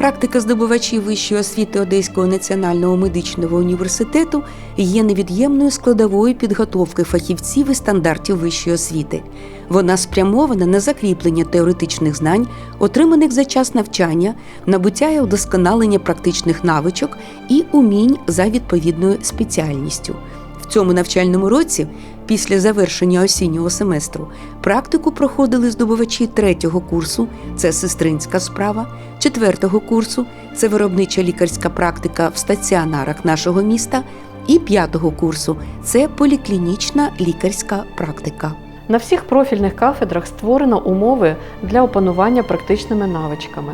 Практика здобувачів вищої освіти Одеського національного медичного університету є невід'ємною складовою підготовки фахівців і стандартів вищої освіти. Вона спрямована на закріплення теоретичних знань, отриманих за час навчання, набуття і удосконалення практичних навичок і умінь за відповідною спеціальністю. В цьому навчальному році, після завершення осіннього семестру, практику проходили здобувачі третього курсу це сестринська справа, четвертого курсу це виробнича лікарська практика в стаціонарах нашого міста, і п'ятого курсу це поліклінічна лікарська практика. На всіх профільних кафедрах створено умови для опанування практичними навичками.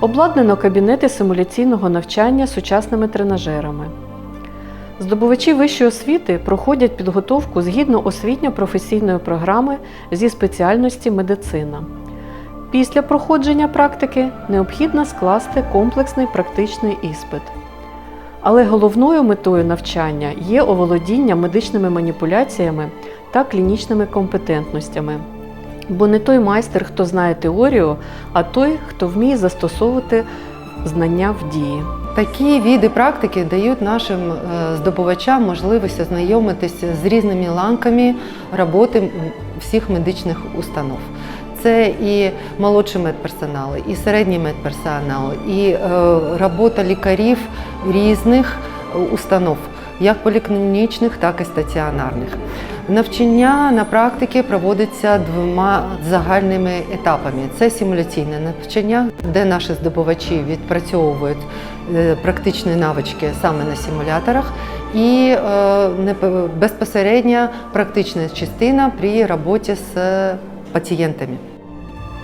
Обладнано кабінети симуляційного навчання сучасними тренажерами. Здобувачі вищої освіти проходять підготовку згідно освітньо-професійної програми зі спеціальності медицина. Після проходження практики необхідно скласти комплексний практичний іспит. Але головною метою навчання є оволодіння медичними маніпуляціями та клінічними компетентностями. Бо не той майстер, хто знає теорію, а той, хто вміє застосовувати знання в дії. Такі види практики дають нашим е, здобувачам можливість ознайомитися з різними ланками роботи всіх медичних установ. Це і молодший медперсонал, і середній медперсонал, і е, робота лікарів різних установ, як поліклінічних, так і стаціонарних. Навчання на практиці проводиться двома загальними етапами: це симуляційне навчання, де наші здобувачі відпрацьовують е, практичні навички саме на симуляторах, і е, безпосередня практична частина при роботі з пацієнтами.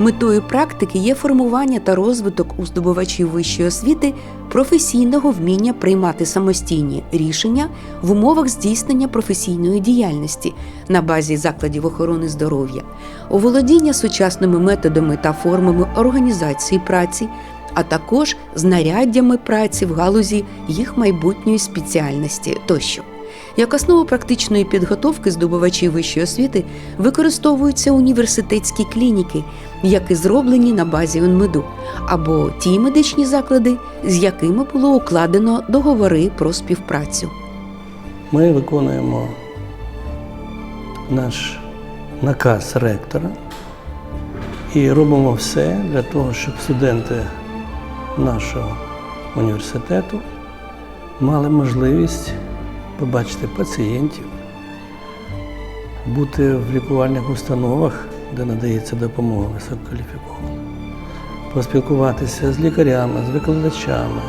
Метою практики є формування та розвиток у здобувачів вищої освіти професійного вміння приймати самостійні рішення в умовах здійснення професійної діяльності на базі закладів охорони здоров'я, оволодіння сучасними методами та формами організації праці, а також знаряддями праці в галузі їх майбутньої спеціальності тощо. Як основу практичної підготовки здобувачів вищої освіти використовуються університетські клініки, які зроблені на базі УНМЕДу, або ті медичні заклади, з якими було укладено договори про співпрацю. Ми виконуємо наш наказ ректора і робимо все для того, щоб студенти нашого університету мали можливість побачити пацієнтів, бути в лікувальних установах, де надається допомога висококваліфікована, поспілкуватися з лікарями, з викладачами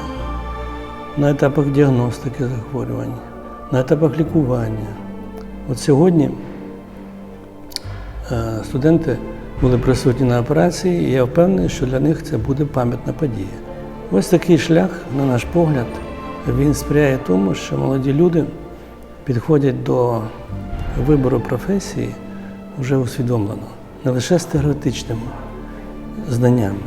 на етапах діагностики захворювань, на етапах лікування. От сьогодні е, студенти були присутні на операції, і я впевнений, що для них це буде пам'ятна подія. Ось такий шлях, на наш погляд, він сприяє тому, що молоді люди підходять до вибору професії вже усвідомлено, не лише з теоретичними знаннями,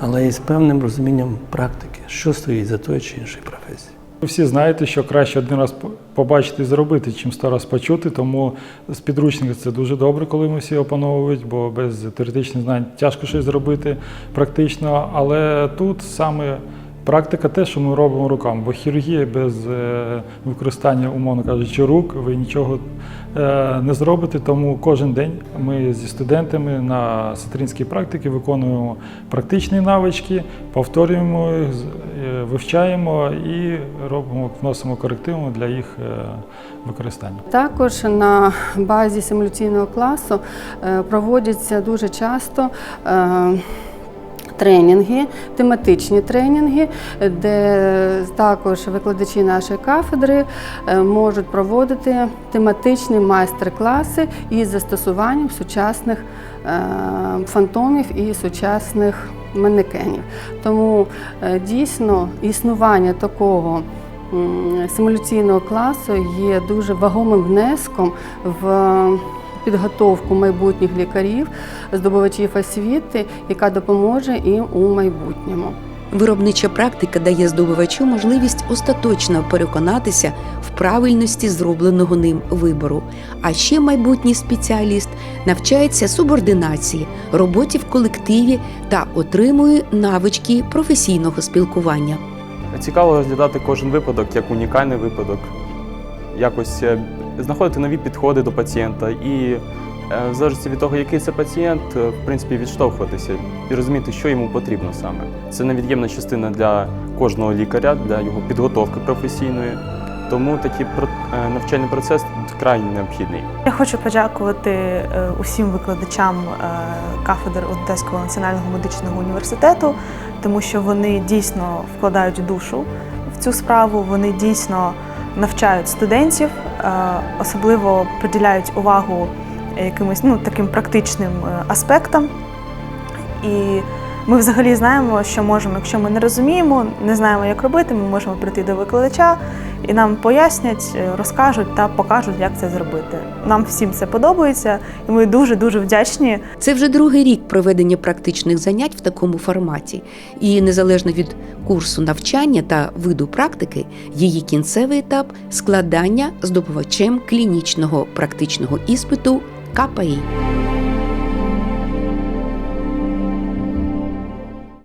але й з певним розумінням практики, що стоїть за тою чи іншою професією. Ви всі знаєте, що краще один раз побачити і зробити, чим сто раз почути. Тому з підручника це дуже добре, коли ми всі опановують, бо без теоретичних знань тяжко щось зробити практично. Але тут саме практика те, що ми робимо руками. Бо хірургія без е, використання, умовно кажучи, рук, ви нічого е, не зробите. Тому кожен день ми зі студентами на сестринській практиці виконуємо практичні навички, повторюємо їх, е, вивчаємо і робимо, вносимо корективи для їх використання. Також на базі симуляційного класу проводяться дуже часто. Тренінги, тематичні тренінги, де також викладачі нашої кафедри е, можуть проводити тематичні майстер-класи із застосуванням сучасних е, фантомів і сучасних манекенів. Тому е, дійсно існування такого симуляційного класу є дуже вагомим внеском в підготовку майбутніх лікарів, здобувачів освіти, яка допоможе їм у майбутньому. Виробнича практика дає здобувачу можливість остаточно переконатися в правильності зробленого ним вибору. А ще майбутній спеціаліст навчається субординації, роботі в колективі та отримує навички професійного спілкування. Цікаво розглядати кожен випадок як унікальний випадок, якось е, знаходити нові підходи до пацієнта і, е, в залежності від того, який це пацієнт, е, в принципі, відштовхуватися і розуміти, що йому потрібно саме. Це невід'ємна частина для кожного лікаря, для його підготовки професійної. Тому такий е, навчальний процес крайне необхідний. Я хочу подякувати усім викладачам кафедр Одеського національного медичного університету, тому що вони дійсно вкладають душу в цю справу. Вони дійсно навчають студентів, особливо приділяють увагу якимось ну, таким практичним е, аспектам. І ми взагалі знаємо, що можемо, якщо ми не розуміємо, не знаємо, як робити, ми можемо прийти до викладача і нам пояснять, е, розкажуть та покажуть, як це зробити. Нам всім це подобається, і ми дуже дуже вдячні Це вже другий рік проведення практичних занять в такому форматі, і незалежно від курсу навчання та виду практики, її кінцевий етап складання здобувачем клінічного практичного іспиту КПІ.